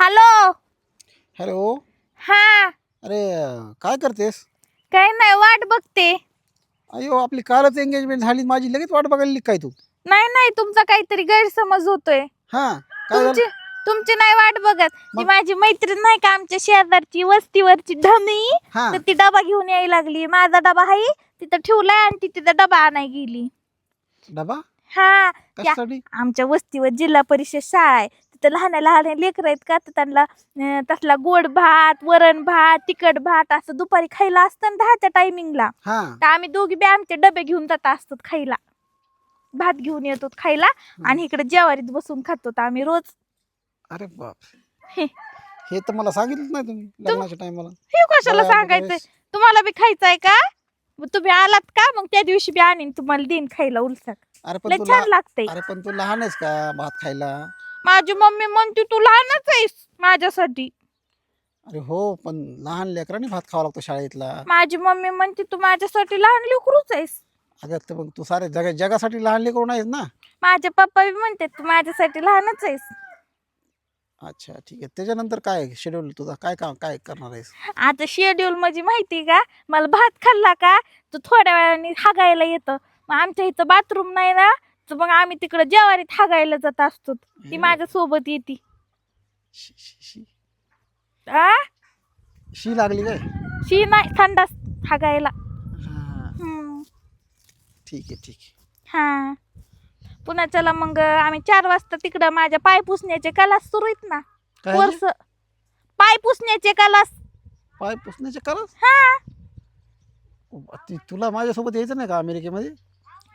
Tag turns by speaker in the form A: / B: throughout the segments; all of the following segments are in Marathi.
A: हॅलो.
B: हॅलो.
A: हा.
B: अरे काय करतेस?
A: काय नाही वाट बघते.
B: अयो आपली कालच एंगेजमेंट झाली माझी लगेच वाट बघायला काय तू?
A: नाही नाही तुमचा काहीतरी गैरसमज होतोय.
B: हा काय
A: तुमची
B: झालं?
A: तुमची नाही वाट बघत. ती
B: मग?
A: माझी मैत्रीण नाही का आमच्या शेजारची वस्तीवरची ढमी
B: हा.
A: तर ती डबा घेऊन यायला लागली. माझा डबा आहे तिथं ठेवलाय आणि ती तिथं डबा आणाय गेली.
B: डबा?
A: हा. त्या-
B: कशासाठी?
A: आमच्या वस्तीवर जिल्हा परिषद शाळा आहे. तिथं लहान लहान लेकरं आहेत का तर त्यांना तसला गोड भात वरण भात तिखट भात असं दुपारी खायला असतं ना दहाच्या टायमिंगला
B: हा.
A: तर आम्ही दोघी बी आमचे डबे घेऊन जात असतो खायला. भात घेऊन येतो खायला आणि इकडे जेवारीत बसून खातो तर आम्ही रोज.
B: अरे बाप.
A: हे.
B: हे तर मला सांगितलं नाही तुम्ही लग्नाच्या टायमाला
A: हे कशाला
B: बरं,
A: सांगायचंय?
B: बरं.
A: तुम्हाला बी खायचंय का? मग तुम्ही आलात का? मग त्या दिवशी बी आणीन तुम्हाला देईन खायला उलसाक
B: अरे पण तू
A: छान
B: लहा-
A: लागतंय.
B: अरे पण तू लहान आहेस का भात खायला?
A: माझी मम्मी म्हणते तू लहानच आहेस माझ्यासाठी.
B: अरे हो पण लहान लेकरांनी भात खावा लागतो शाळेतला.
A: माझी मम्मी म्हणते तू माझ्यासाठी लहान लेकरूच आहेस.
B: अगं तर मग तू सारे जगा जगासाठी लहान लेकरू नाहीस ना?
A: माझे पप्पा बी म्हणते तू माझ्यासाठी लहानच आहेस.
B: अच्छा ठीक आहे. त्याच्यानंतर काय शेड्यूल तुझा? काय काम काय करणार आहेस?
A: आता शेड्यूल म्हणजे माहिती का? मला भात खाल्ला का तर थोड्या वेळाने हागायला येतं. मग आमच्या इथं बाथरूम नाही ना तर मग आम्ही तिकडं जेवारीत हागायला जात असतो. ती माझ्या सोबत येते.
B: शी शी शी
A: आ?
B: शी लागली काय?
A: शी नाही थंडास
B: हा.
A: हम्म.
B: ठीक आहे ठीक आहे.
A: हा. पुन्हा चला मग आम्ही चार वाजता तिकडं माझ्या पाय पुसण्याचे कलास सुरू आहेत ना.
B: काय?
A: वर्ष पाय पुसण्याचे कलास.
B: पाय पुसण्याचे करस
A: हा.
B: ती तुला माझ्यासोबत यायचं नाही का अमेरिकेमध्ये?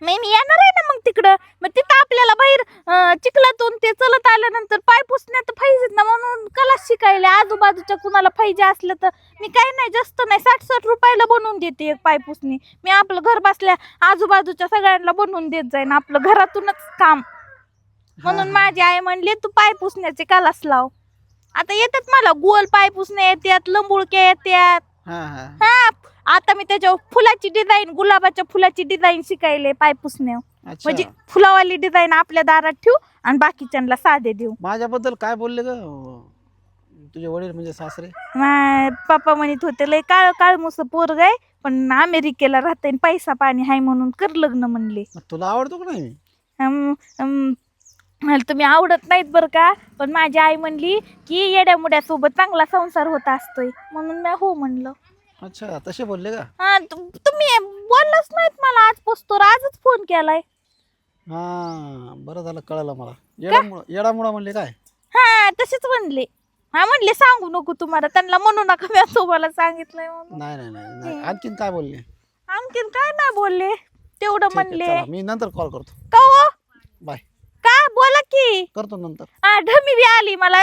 A: नाही मी येणार आहे तिकडं. मग तिथं आपल्याला बाहेर अं, चिखलातून ते चलत आल्यानंतर पाय पुसण्यात पाहिजेत ना म्हणून कलाच शिकायला. आजूबाजूच्या कुणाला पाहिजे असलं तर मी काय नाही जास्त नाही. साठ साठ रुपयाला बनवून देते एक पाय पुसणी. मी आपलं घर बसल्या आजूबाजूच्या सगळ्यांना बनवून देत जाईन. आपलं घरातूनच काम. म्हणून. माझी आई म्हणली तू पाय पुसण्याचे कलास लाव. आता येतात मला गोल पाय पुसणे येतात लंबुळके येतात
B: हा हा.
A: हा. आता मी त्याच्यावर फुलाची डिझाईन गुलाबाच्या फुलाची डिझाईन शिकायले पाय पुसणे
B: अच्छा.
A: म्हणजे फुलावाली डिझाईन आपल्या दारात ठेवू आणि बाकीच्यांना साधे देऊ.
B: माझ्याबद्दल काय बोलले ग? तुझे वडील म्हणजे सासरे?
A: मा- पप्पा म्हणत होते लय काळ काळ मुस पोरग आहे पण अमेरिकेला राहते आणि पैसा पाणी आहे म्हणून कर लग्न म्हणले.
B: मग तुला आवडतो का नाही? मी
A: अम, अम, मला तुम्ही आवडत नाहीत बरं का? पण माझी आई म्हणली की येड्या मुड्यासोबत चांगला संसार होत असतोय. म्हणून मी हो म्हणलं.
B: अच्छा तसे बोलले का?
A: हा तु- तुम्ही बोललाच नाहीत मला. आज पोचतो आजच फोन केलाय.
B: हा बरं झालं कळलं मला. येडामुळं येडामुळं म्हणले काय?
A: हा तसेच म्हणले. हा म्हणले सांगू नको तुम्हाला. त्यांना म्हणू नका मी तुम्हाला सांगितलंय म्हणून.
B: नाही नाही नाही नाही. आणखीन काय बोलले?
A: आणखीन काय नाही बोलले. तेवढं
B: आहे,
A: म्हणले.
B: चला, मी नंतर कॉल करतो.
A: का हो?
B: बाय.
A: का? बोला की.
B: करतो नंतर.
A: हा ढमी बी आली मला.